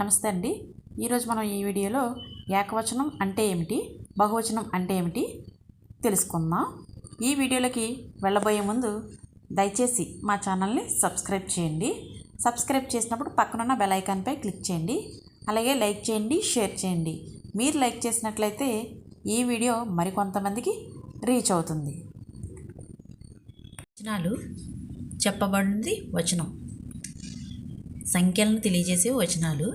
నమస్తే అండి. ఈరోజు మనం ఈ వీడియోలో ఏకవచనం అంటే ఏమిటి? బహువచనం అంటే ఏమిటి? తెలుసుకుందాం. ఈ వీడియోలకి వెళ్ళబోయే ముందు దయచేసి మా ఛానల్ని సబ్స్క్రైబ్ చేయండి. సబ్స్క్రైబ్ చేసినప్పుడు పక్కనున్న బెల్ ఐకాన్పై క్లిక్ చేయండి. అలాగే లైక్ చేయండి షేర్ చేయండి. మీరు లైక్ చేసినట్లయితే ఈ వీడియో మరికొంతమందికి రీచ్ అవుతుంది. వచనాలు చెప్పబడింది వచనం. సంఖ్యలను తెలియజేసే వచనాలు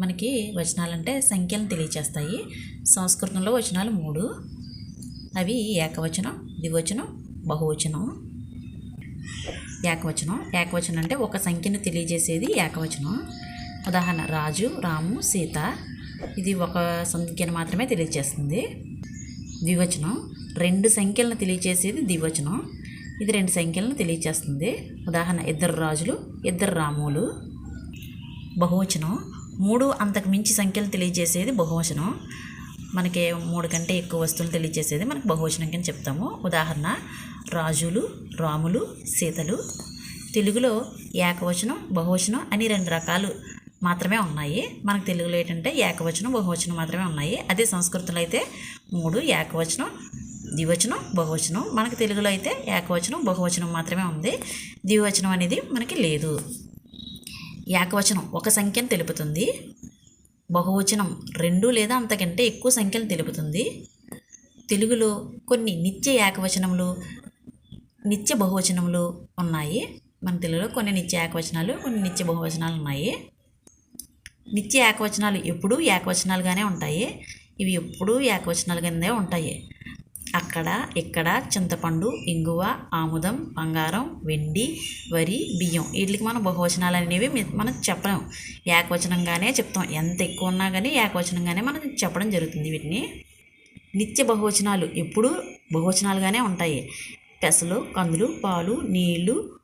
మనకి వచనాలు అంటే సంఖ్యలను తెలియజేస్తాయి సంస్కృతంలో వచనాలు మూడు. అవి ఏకవచనం ద్వివచనం బహువచనం. ఏకవచనం. ఏకవచనం అంటే ఒక సంఖ్యను తెలియజేసేది ఏకవచనం. ఉదాహరణ రాజు రాము సీత. ఇది ఒక సంఖ్యను మాత్రమే తెలియజేస్తుంది. ద్వివచనం. రెండు సంఖ్యలను తెలియజేసేది ద్వివచనం. ఇది రెండు సంఖ్యలను తెలియజేస్తుంది. ఉదాహరణ ఇద్దరు రాజులు ఇద్దరు రాములు. బహువచనం. మూడు అంతకు మించి సంఖ్యలు తెలియజేసేది బహువచనం. మనకి మూడు కంటే ఎక్కువ వస్తువులు తెలియజేసేది మనకు బహువచనం కింద చెప్తాము. ఉదాహరణ రాజులు రాములు సీతలు. తెలుగులో ఏకవచనం బహువచనం అని రెండు రకాలు మాత్రమే ఉన్నాయి. మనకు తెలుగులో ఏంటంటే ఏకవచనం బహువచనం మాత్రమే ఉన్నాయి. అదే సంస్కృతంలో అయితే మూడు ఏకవచనం ద్వివచనం బహువచనం. మనకు తెలుగులో అయితే ఏకవచనం బహువచనం మాత్రమే ఉంది. ద్వివచనం అనేది మనకి లేదు. ఏకవచనం ఒక సంఖ్యను తెలుపుతుంది. బహువచనం రెండు లేదా అంతకంటే ఎక్కువ సంఖ్యను తెలుపుతుంది. తెలుగులో కొన్ని నిత్య ఏకవచనములు నిత్య బహువచనములు ఉన్నాయి. మన తెలుగులో కొన్ని నిత్య ఏకవచనాలు కొన్ని నిత్య బహువచనాలు ఉన్నాయి. నిత్య ఏకవచనాలు ఎప్పుడూ ఏకవచనాలుగానే ఉంటాయి. ఇవి ఎప్పుడూ ఏకవచనాలు కిందే ఉంటాయి. అక్కడ ఇక్కడ చింతపండు ఇంగువ ఆముదం బంగారం వెండి వరి బియ్యం. వీటికి మనం బహువచనాలు అనేవి మనం చెప్పలేం. ఏకవచనంగానే చెప్తాం. ఎంత ఎక్కువ ఉన్నా కానీ ఏకవచనంగానే మనం చెప్పడం జరుగుతుంది వీటిని. నిత్య బహువచనాలు ఎప్పుడూ బహువచనాలుగానే ఉంటాయి. పెసలు కందులు పాలు నీళ్ళు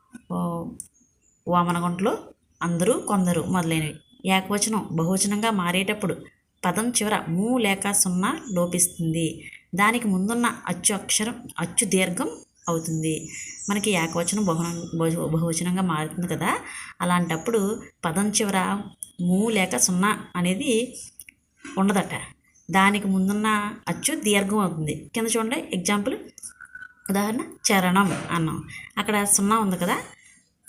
వామనగుంటలు అందరూ కొందరు మొదలైనవి. ఏకవచనం బహువచనంగా మారేటప్పుడు పదం చివర మూ లేక సున్నా లోపిస్తుంది. దానికి ముందున్న అచ్చు అక్షరం అచ్చు దీర్ఘం అవుతుంది. మనకి ఏకవచనం బహు బహు బహువచనంగా మారుతుంది కదా? అలాంటప్పుడు పదం చివర మూ లేక సున్నా అనేది ఉండదట. దానికి ముందున్న అచ్చు దీర్ఘం అవుతుంది. కింద చూడండి ఎగ్జాంపుల్ ఉదాహరణ చరణం అన్నాం. అక్కడ సున్నా ఉంది కదా?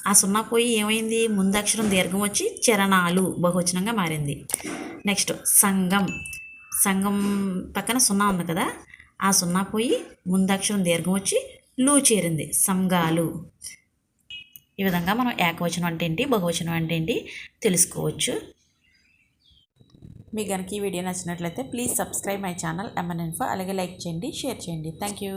ఆ సున్నా పోయి ఏమైంది? ముందు అక్షరం దీర్ఘం వచ్చి చరణాలు బహువచనంగా మారింది. నెక్స్ట్ సంఘం. సంఘం పక్కన సున్నా ఉంది కదా ఆ సున్నా పోయి ముందక్షరం దీర్ఘం వచ్చి లూ చేరింది సంఘాలు. ఈ విధంగా మనం ఏకవచనం అంటే ఏంటి బహువచనం అంటే ఏంటి తెలుసుకోవచ్చు. మీకు కనుక ఈ వీడియో నచ్చినట్లయితే please subscribe my channel MN info అలాగే లైక్ చేయండి షేర్ చేయండి. Thank you